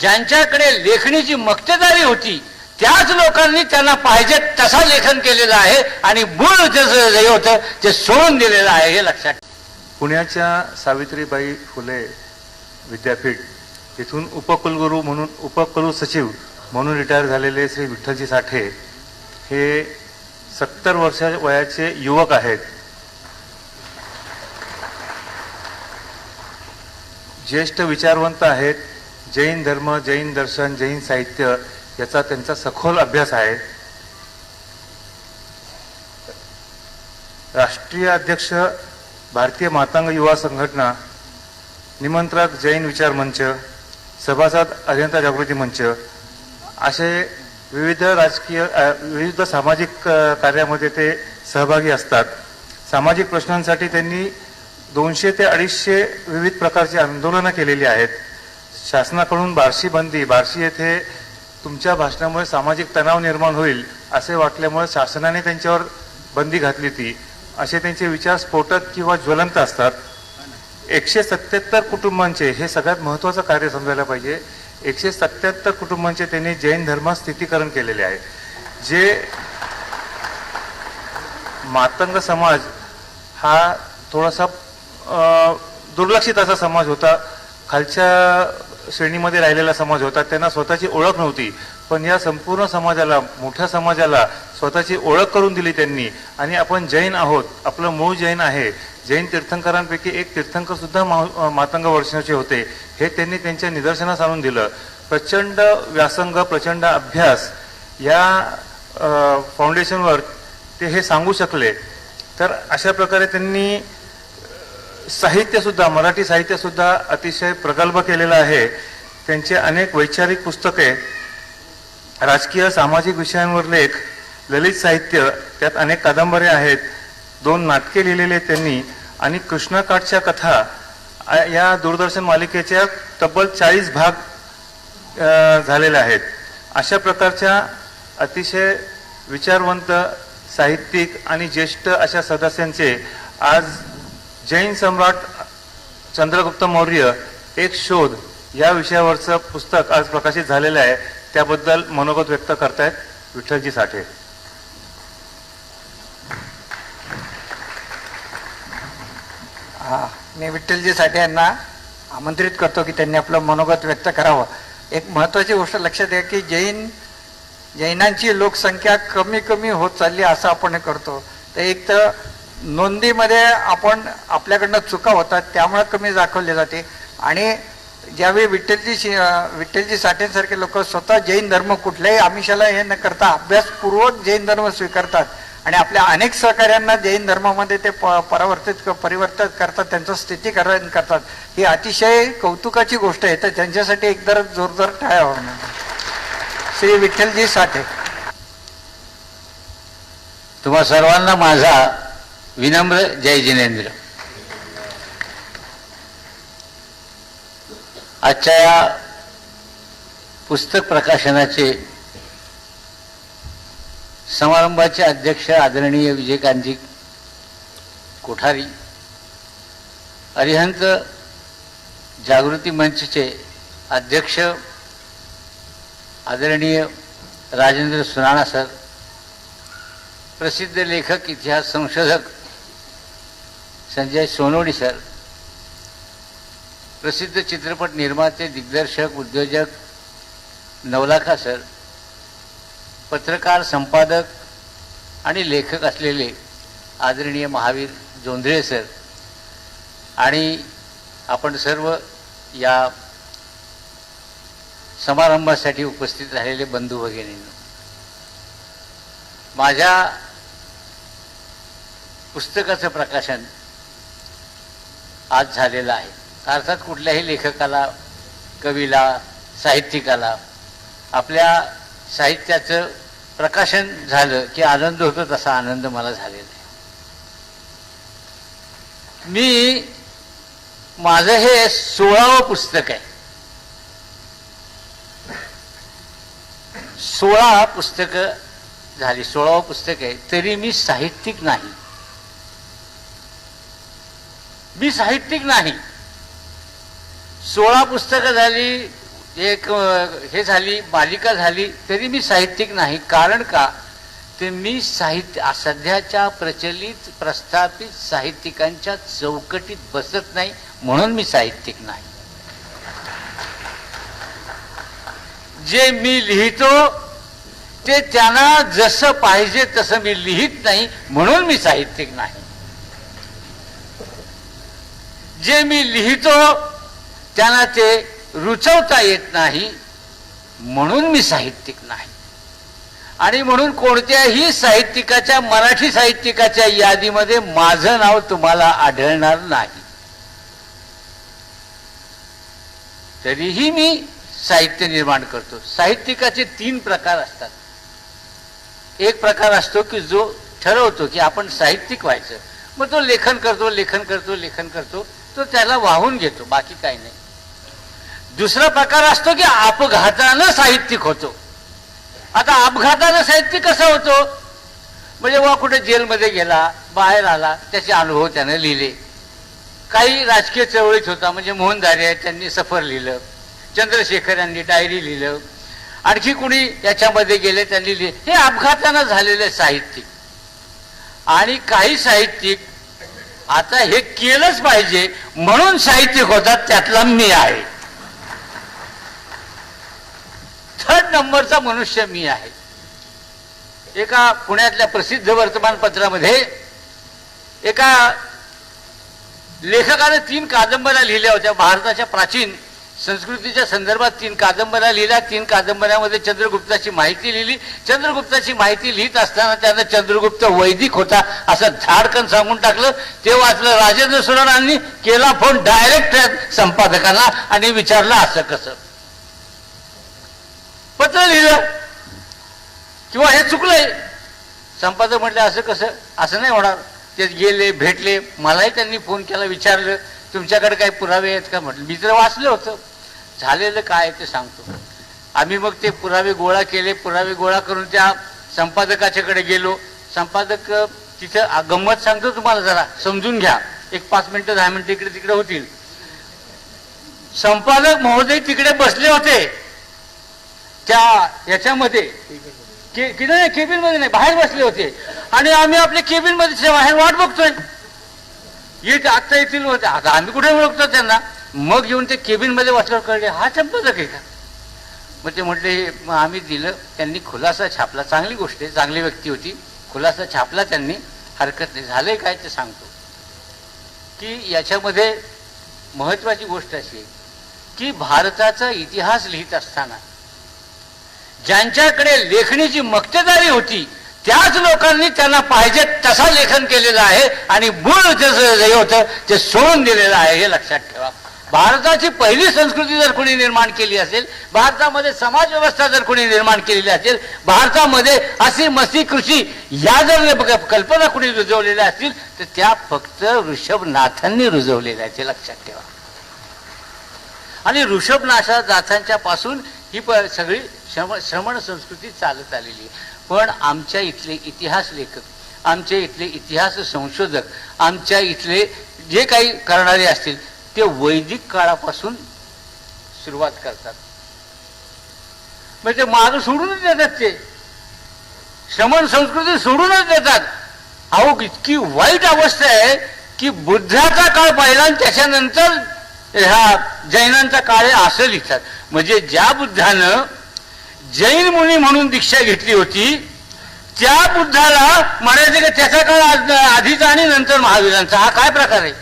ज्यांच्याकडे लेखणीची मक्तेदारी होती त्याच लोकांनी त्यांना पाहिजे तसा लेखन केलेलं आहे आणि मूळ त्याचं जे होतं ते सोडून दिलेलं आहे हे लक्षात पुण्याच्या सावित्रीबाई फुले विद्यापीठ इथून उपकुलगुरू म्हणून उपकुल सचिव म्हणून रिटायर झालेले श्री विठ्ठलजी साठे हे सत्तर वर्ष वयाचे युवक आहेत. ज्येष्ठ विचारवंत आहेत जैन धर्म जैन दर्शन जैन साहित्य याचा त्यांचा सखोल अभ्यास आहे. राष्ट्रीय अध्यक्ष भारतीय मातांग युवा संघटना निमंत्रक जैन विचार मंच सभासद अजंता जागृती मंच असे विविध राजकीय विविध सामाजिक कार्यामध्ये ते सहभागी असतात. सामाजिक प्रश्नांसाठी त्यांनी दोनशे ते अडीचशे विविध प्रकारची आंदोलनं केलेली आहेत. शासनाकडून बार्शी बंदी बार्शी येथे तुमच्या भाषणामुळे सामाजिक तणाव निर्माण होईल असे वाटल्यामुळे शासनाने त्यांच्यावर बंदी घातली ती असे त्यांचे विचार स्फोटक किंवा ज्वलंत असतात. एकशे सत्याहत्तर कुटुंबांचे हे सगळ्यात महत्त्वाचं कार्य समजायला पाहिजे. एकशे सत्याहत्तर कुटुंबांचे त्यांनी जैन धर्मात स्थितीकरण केलेले आहे. जे मातंग समाज हा थोडासा दुर्लक्षित असा समाज होता. खालच्या श्रेणीमध्ये राहिलेला समाज होता त्यांना स्वतःची ओळख नव्हती. पण या संपूर्ण समाजाला मोठ्या समाजाला स्वतःची ओळख करून दिली त्यांनी. आणि आपण जैन आहोत आपलं मूळ जैन आहे. जैन तीर्थंकरांपैकी एक तीर्थंकर सुद्धा मा- मातंग वर्षाचे होते. हे त्यांनी त्यांच्या निदर्शनास आणून दिलं. प्रचंड व्यासंग प्रचंड अभ्यास या फाउंडेशनवर ते हे सांगू शकले. तर अशा प्रकारे त्यांनी साहित्यसुद्धा मराठी साहित्यसुद्धा अतिशय प्रगल्भ केलेलं आहे. त्यांचे अनेक वैचारिक पुस्तके राजकीय सामाजिक विषयांवर लेख ललित साहित्य त्यात अनेक कादंबऱ्या आहेत. दोन नाटके लिहिलेले त्यांनी आणि कृष्णाकाठच्या कथा या दूरदर्शन मालिकेच्या तब्बल चाळीस भाग झालेले झालेल्या आहेत. अशा प्रकारच्या अतिशय विचारवंत साहित्यिक आणि ज्येष्ठ अशा सदस्यांचे आज जैन सम्राट चंद्रगुप्त मौर्य एक शोध या विषयावरचं पुस्तक आज प्रकाशित झालेलं आहे. त्याबद्दल मनोगत व्यक्त करतायत विठ्ठलजी साठे. हा मी विठ्ठलजी साठे यांना आमंत्रित करतो की त्यांनी आपलं मनोगत व्यक्त करावं. एक महत्त्वाची गोष्ट लक्षात घ्या की जैन जैनांची लोकसंख्या कमी कमी होत चालली असं आपण करतो. तर एक तर नोंदीमध्ये आपण आपल्याकडनं चुका होतात त्यामुळे कमी दाखवले जाते. आणि ज्यावेळी विठ्ठलजी शि- विठ्ठलजी साठेंसारखे लोक स्वतः जैन धर्म कुठल्याही आमिषाला हे न करता अभ्यासपूर्वक जैन धर्म स्वीकारतात आणि आपल्या अनेक सहकार्यांना जैन धर्मामध्ये ते प- परावर्तित परिवर्तित करतात त्यांचं स्थितीकरण करतात. ही अतिशय कौतुकाची गोष्ट आहे. तर त्यांच्यासाठी एकदा जोरदार टाळ्या होणार श्री विठ्ठलजी साठे. तुम्हा सर्वांना माझा विनम्र जय जिनेंद्र. आजच्या या पुस्तक प्रकाशनाचे समारंभाचे अध्यक्ष आदरणीय विजयकांतजी कोठारी अरिहंत जागृती मंचचे अध्यक्ष आदरणीय राजेंद्र सुनाणा सर प्रसिद्ध लेखक इतिहास संशोधक संजय सोनवणी सर. प्रसिद्ध चित्रपट निर्माते दिग्दर्शक उद्योजक नवलाखा सर. पत्रकार संपादक आणि लेखक असलेले आदरणीय महावीर जोंधळे सर. आणि आपण सर्व या समारंभासाठी उपस्थित राहिलेले बंधू भगिनींनो. माझ्या पुस्तकाचं प्रकाशन आज झालेला आहे. अर्थात कुठल्याही लेखकाला कवीला साहित्यिकाला आपल्या साहित्याचं प्रकाशन झालं की आनंद होतो तसा आनंद मला झालेला आहे. मी माझं हे सोळावं पुस्तक आहे. सोळा पुस्तकं झाली सोळावं पुस्तक आहे तरी मी साहित्यिक नाही. मी साहित्यिक नाही. सोळा पुस्तकं झाली एक हे झाली मालिका झाली तरी मी साहित्यिक नाही. कारण का? ते मी साहित्य सध्याच्या प्रचलित प्रस्थापित साहित्यिकांच्या चौकटीत बसत नाही म्हणून मी साहित्यिक नाही. जे मी लिहितो ते त्यांना जसं पाहिजे तसं मी लिहित नाही म्हणून मी साहित्यिक नाही. जे मी लिहितो त्यांना ते रुचवता येत नाही म्हणून मी साहित्यिक नाही. आणि म्हणून कोणत्याही साहित्यिकाच्या मराठी साहित्यिकाच्या यादीमध्ये माझं नाव तुम्हाला आढळणार नाही. तरीही मी साहित्य निर्माण करतो. साहित्यिकाचे तीन प्रकार असतात. एक प्रकार असतो की जो ठरवतो की आपण साहित्यिक व्हायचं. मग तो लेखन करतो लेखन करतो लेखन करतो. तो त्याला वाहून घेतो बाकी काही नाही. दुसरा प्रकार असतो की अपघातानं साहित्यिक होतो. आता अपघातानं साहित्यिक कसा होतो? म्हणजे वा कुठे जेलमध्ये गेला बाहेर आला त्याचे अनुभव त्याने लिहिले. काही राजकीय चळवळीत होता म्हणजे मोहन दारे त्यांनी सफर लिहिलं चंद्रशेखर यांनी डायरी लिहिलं आणखी कुणी याच्यामध्ये गेले त्यांनी लिहिले हे अपघातानं झालेले साहित्यिक. आणि काही साहित्यिक आता हे केलंच पाहिजे. म्हणून साहित्यिक होतात त्यातला मी आहे. थर्ड नंबरचा मनुष्य मी आहे. एका पुण्यातल्या प्रसिद्ध वर्तमानपत्रामध्ये एका लेखकाने तीन कादंबऱ्या लिहिल्या होत्या भारताच्या प्राचीन संस्कृतीच्या संदर्भात तीन कादंबऱ्या लिहिल्या. तीन कादंबऱ्यामध्ये चंद्रगुप्ताची माहिती लिहिली. चंद्रगुप्ताची माहिती लिहित असताना त्यानं चंद्रगुप्त वैदिक होता असं धाडकन सांगून टाकलं. ते वाचलं राजेंद्र सुराणांनी केला फोन डायरेक्ट संपादकांना आणि विचारलं असं कसं. पत्र लिहिलं. किंवा हे चुकलंय. संपादक म्हटलं असं कसं? असं नाही होणार. ते गेले भेटले. मलाही त्यांनी फोन केला विचारलं. तुमच्याकडे काही पुरावे आहेत का म्हटलं? मी तर वाचलं होतं. झालेलं काय आहे ते सांगतो. आम्ही मग ते पुरावे गोळा केले. पुरावे गोळा करून त्या संपादकाच्याकडे गेलो. संपादक तिथं गंमत सांगतो तुम्हाला जरा. समजून घ्या. एक पाच मिनटं दहा मिनटं इकडे तिकडे होतील. संपादक महोदय तिकडे बसले होते. त्या याच्यामध्ये. के की नाही नाही बाहेर बसले होते. आणि आम्ही आपल्या केबिनमध्ये बाहेर वाट बघतोय. येत आता येतील होते आता आम्ही कुठे ओळखतो त्यांना? मग येऊन ते केबिनमध्ये मध्ये कळले हा संपादक आहे का? मग ते म्हटले मग आम्ही दिलं. त्यांनी खुलासा छापला. चांगली गोष्ट आहे. चांगली व्यक्ती होती. खुलासा छापला त्यांनी. हरकत नाही. झालंय काय ते सांगतो. की याच्यामध्ये महत्वाची गोष्ट अशी आहे की भारताचा इतिहास लिहित असताना ज्यांच्याकडे लेखणीची मक्तेदारी होती त्याच लोकांनी त्यांना पाहिजे तसा लेखन केलेलं आहे आणि मूळ त्याचं जे होतं ते सोडून दिलेलं आहे हे लक्षात ठेवा. भारताची पहिली संस्कृती जर कोणी निर्माण केली असेल भारतामध्ये समाज व्यवस्था जर कोणी निर्माण केलेली असेल भारतामध्ये अशी मसी कृषी या जर कल्पना कोणी रुजवलेल्या असतील तर त्या फक्त ऋषभनाथांनी रुजवलेल्या आहेत हे लक्षात ठेवा. आणि ऋषभनाशा जाथांच्या पासून ही प सगळी श्रम श्रमण संस्कृती चालत आलेली आहे. पण आमच्या इथले इतिहास लेखक आमच्या इथले इतिहास संशोधक आमच्या इथले जे काही करणारे असतील ते वैदिक काळापासून सुरुवात करतात. म्हणजे ते माग सोडूनच देतात ते. श्रमण संस्कृती सोडूनच देतात. अहो इतकी वाईट अवस्था आहे की बुद्धाचा काळ पाहिला आणि त्याच्यानंतर ह्या जैनांचा काळ आहे असं लिहितात. म्हणजे ज्या बुद्धानं जैन मुनी म्हणून दीक्षा घेतली होती. त्या बुद्धाला म्हणायचं की त्याचा काळ आज- आधीचा आणि नंतर महावीरांचा. हा काय प्रकार आहे?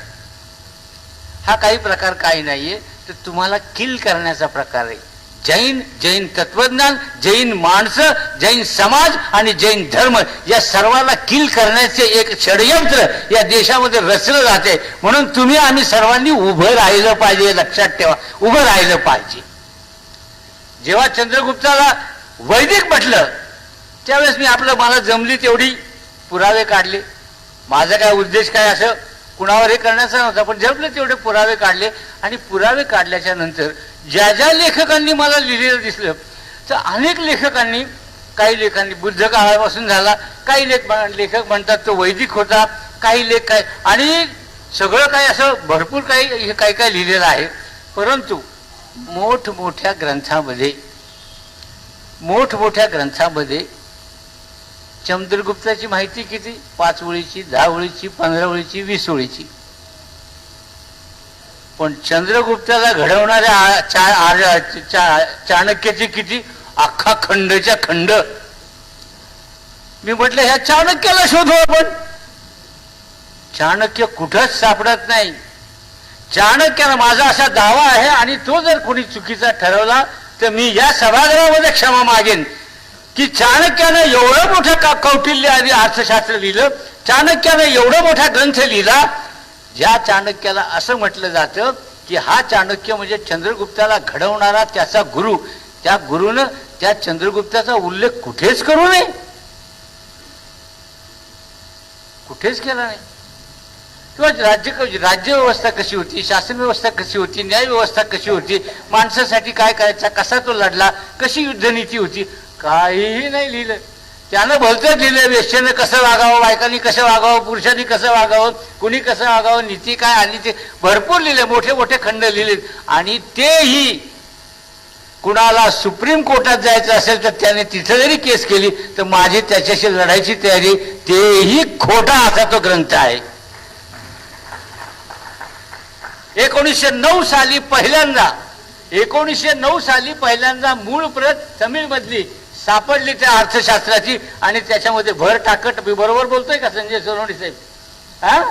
हा काही प्रकार काही नाहीये. तर तुम्हाला किल करण्याचा प्रकार आहे. जैन जैन तत्वज्ञान जैन माणसं जैन समाज आणि जैन धर्म या सर्वाला किल करण्याचे एक षडयंत्र या देशामध्ये रचलं जाते. म्हणून तुम्ही आम्ही सर्वांनी उभं राहिलं पाहिजे लक्षात ठेवा. उभं राहिलं पाहिजे. जेव्हा चंद्रगुप्ताला वैदिक म्हटलं त्यावेळेस मी आपलं मला जमली तेवढी पुरावे काढले. माझा काय उद्देश काय असं कुणावर हे करण्याचा नव्हता पण जमले तेवढे पुरावे काढले. आणि पुरावे काढल्याच्या नंतर ज्या ज्या लेखकांनी मला लिहिलेलं दिसलं तर अनेक लेखकांनी काही लेखांनी बुद्ध काळापासून झाला काही लेख लेखक म्हणतात तो वैदिक होता काही लेख काय आणि सगळं काही असं भरपूर काही हे काय काय लिहिलेलं आहे. परंतु मोठमोठ्या ग्रंथामध्ये मोठमोठ्या ग्रंथामध्ये चंद्रगुप्ताची माहिती किती? पाच ओळीची दहा ओळीची पंधरा ओळीची वीस ओळीची. पण चंद्रगुप्ताला घडवणाऱ्या चा- आ- चा- चाणक्याची किती? अख्खा खंडच्या खंड. मी म्हटलं ह्या चाणक्याला शोधू आपण. चाणक्य कुठंच सापडत नाही. चाणक्यानं माझा असा दावा आहे आणि तो जर कोणी चुकीचा ठरवला तर मी या सभागृहामध्ये क्षमा मागेन. की चाणक्यानं एवढं मोठं का कौटिल्य आणि अर्थशास्त्र लिहिलं चाणक्यानं एवढं मोठा ग्रंथ लिहिला ज्या चाणक्याला असं म्हटलं जातं की हा चाणक्य म्हणजे चंद्रगुप्ताला घडवणारा त्याचा गुरु. त्या गुरुनं त्या चंद्रगुप्ताचा उल्लेख कुठेच करू नये. कुठेच केला नाही. किंवा राज्य राज्य व्यवस्था कशी होती शासन व्यवस्था कशी होती न्याय व्यवस्था कशी होती माणसासाठी काय करायचा कसा तो लढला कशी युद्धनीती होती काहीही नाही लिहिलं. त्यानं भलतंच लिहिलं वेश्यानं कसं वागावं बायकांनी कसं वागावं पुरुषांनी कसं वागावं कुणी कसं वागावं नीती काय आणि ते भरपूर लिहिले मोठे मोठे खंड लिहिले आणि तेही कुणाला सुप्रीम कोर्टात जायचं असेल तर त्याने तिथं जरी केस केली तर माझी त्याच्याशी लढायची तयारी तेही खोटा असा तो ग्रंथ आहे. एकोणीसशे नऊ साली पहिल्यांदा एकोणीसशे नऊ साली पहिल्यांदा मूळ प्रत तमिळमधली सापडली त्या अर्थशास्त्राची आणि त्याच्यामध्ये भर टाकट मी बरोबर बोलतोय का संजय सोनवणी साहेब? हा?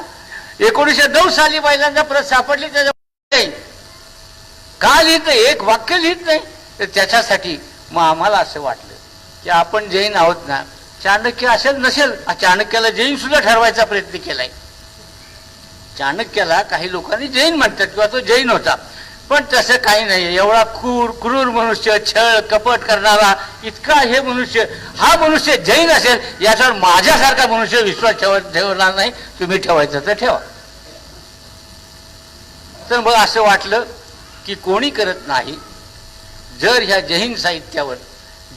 एकोणीसशे नऊ साली पहिल्यांदा प्रत सापडली त्याच्या का लिहित नाही एक वाक्य लिहित नाही. तर त्याच्यासाठी मग आम्हाला असं वाटलं की आपण जैन आहोत ना चाणक्य असेल नसेल चाणक्याला जैन सुद्धा ठरवायचा प्रयत्न केलाय. चाणक्याला काही लोकांनी जैन म्हणतात किंवा तो जैन होता. पण तसं काही नाही. एवढा क्रूर क्रूर मनुष्य छळ कपट करणारा इतका हे मनुष्य हा मनुष्य जैन असेल याच्यावर माझ्यासारखा मनुष्य विश्वास ठेव ठेवणार नाही. तुम्ही ठेवायचं तर ठेवा. तर मग असं वाटलं की कोणी करत नाही. जर ह्या जैन साहित्यावर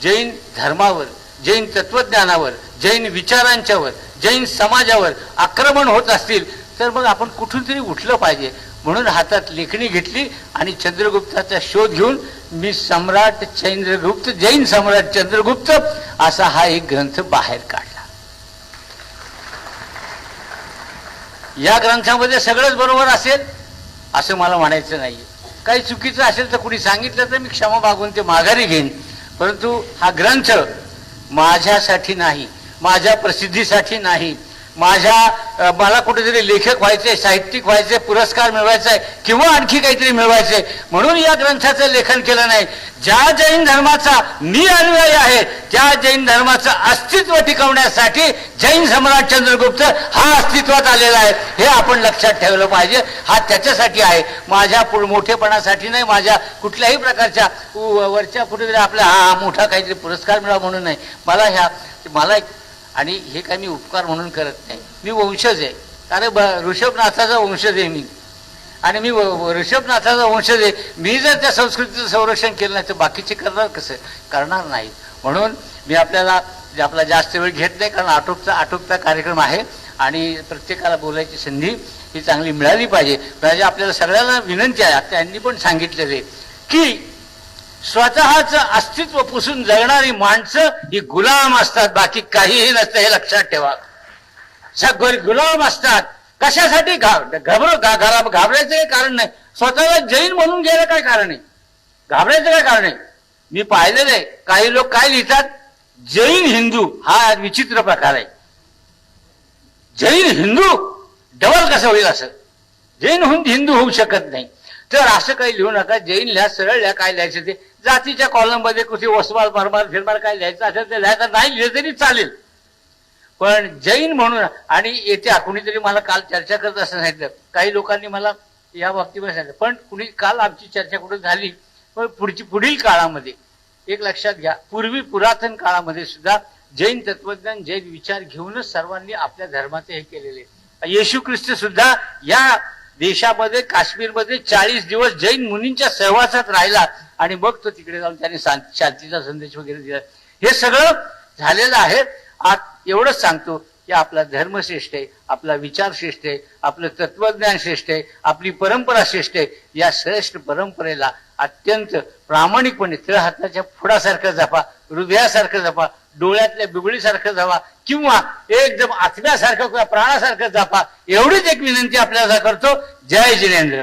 जैन धर्मावर जैन तत्वज्ञानावर जैन विचारांच्यावर जैन समाजावर आक्रमण होत असतील तर मग आपण कुठून तरी उठलं पाहिजे. म्हणून हातात लेखणी घेतली आणि चंद्रगुप्ताचा शोध घेऊन मी सम्राट चंद्रगुप्त जैन सम्राट चंद्रगुप्त असा हा एक ग्रंथ बाहेर काढला. या ग्रंथामध्ये सगळंच बरोबर असेल असं मला म्हणायचं नाही काही चुकीचं असेल तर कुणी सांगितलं तर मी क्षमा मागून ते माघारी घेईन. परंतु हा ग्रंथ माझ्यासाठी नाही माझ्या प्रसिद्धीसाठी नाही माझ्या मला कुठेतरी लेखक व्हायचे साहित्यिक व्हायचे पुरस्कार मिळवायचा आहे किंवा आणखी काहीतरी मिळवायचे. म्हणून या ग्रंथाचं लेखन केलं नाही. ज्या जैन धर्माचा मी अनुयायी आहे त्या जैन धर्माचं अस्तित्व टिकवण्यासाठी जैन सम्राट चंद्रगुप्त हा अस्तित्वात आलेला आहे. हे आपण लक्षात ठेवलं पाहिजे. हा त्याच्यासाठी आहे. माझ्या पुढ- मोठेपणासाठी नाही माझ्या कुठल्याही प्रकारच्या वरच्या कुठेतरी आपल्या हा मोठा काहीतरी पुरस्कार मिळावा म्हणून नाही. मला ह्या मला एक आणि हे काही मी उपकार म्हणून करत नाही. मी वंशज आहे. कारण ब- ऋषभनाथाचा वंशज आहे मी. आणि मी व- ऋषभनाथाचा वंशज आहे. मी जर त्या संस्कृतीचं संरक्षण केलं नाही तर बाकीचे करणार कसं? करणार नाही. म्हणून मी आपल्याला जे आपला जास्त वेळ घेत नाही कारण आटोपचा आटोपचा कार्यक्रम आहे. आणि प्रत्येकाला बोलायची संधी ही चांगली मिळाली पाहिजे. म्हणजे आपल्याला सगळ्यांना विनंती आहे. त्यांनी पण सांगितलेले की स्वतःचं अस्तित्व पुसून जगणारी माणसं ही गुलाम असतात. बाकी काहीही नसतं हे लक्षात ठेवा. गुलाम असतात. कशासाठी घाब घाबर घा- घाबरायचं काही कारण नाही. स्वतःला जैन म्हणून गेलं काय कारण आहे? घाबरायचं काय कारण आहे? मी पाहिलेलं आहे. काही लोक काय लिहितात? जैन हिंदू. हा विचित्र प्रकार आहे. जैन हिंदू? डबल कसं होईल असं? जैन हिंदू होऊ शकत नाही. तर असं काही लिहू नका. जैन लिहा सरळ लिहा काय लिहायचं ते. जातीच्या कॉलममध्ये कुठे वसमाल मरमाल फिरमाल काय लिहायचं असेल ते लिहायचं. नाही लिहिलं तरी चालेल. पण जैन म्हणून आणि येत्या कुणीतरी मला काल चर्चा करत असं सांगितलं काही लोकांनी मला या बाबतीमध्ये सांगितलं. पण कुणी काल आमची चर्चा कुठे झाली पण पुढची पुढील काळामध्ये एक लक्षात घ्या पूर्वी पुरातन काळामध्ये सुद्धा जैन तत्वज्ञान जैन विचार घेऊनच सर्वांनी आपल्या धर्माचे हे केलेले. येशू ख्रिस्त सुद्धा या देशामध्ये काश्मीरमध्ये चाळीस दिवस जैन मुनींच्या सहवासात राहिला आणि मग तो तिकडे जाऊन त्याने शांतीचा संदेश वगैरे दिला. हे सगळं झालेलं आहे. आत एवढंच सांगतो की आपला धर्म श्रेष्ठ आहे आपला विचार श्रेष्ठ आहे आपलं तत्वज्ञान श्रेष्ठ आहे आपली परंपरा श्रेष्ठ आहे. या श्रेष्ठ परंपरेला अत्यंत प्रामाणिकपणे तळ हाताच्या फुडासारखं जपा हृदयासारखं जपा डोळ्यातल्या बिबळीसारखं जावा किंवा एकदम आत्म्यासारखं किंवा प्राणासारखं जपा. एवढीच एक विनंती आपल्याला करतो. जय जिनेंद्र.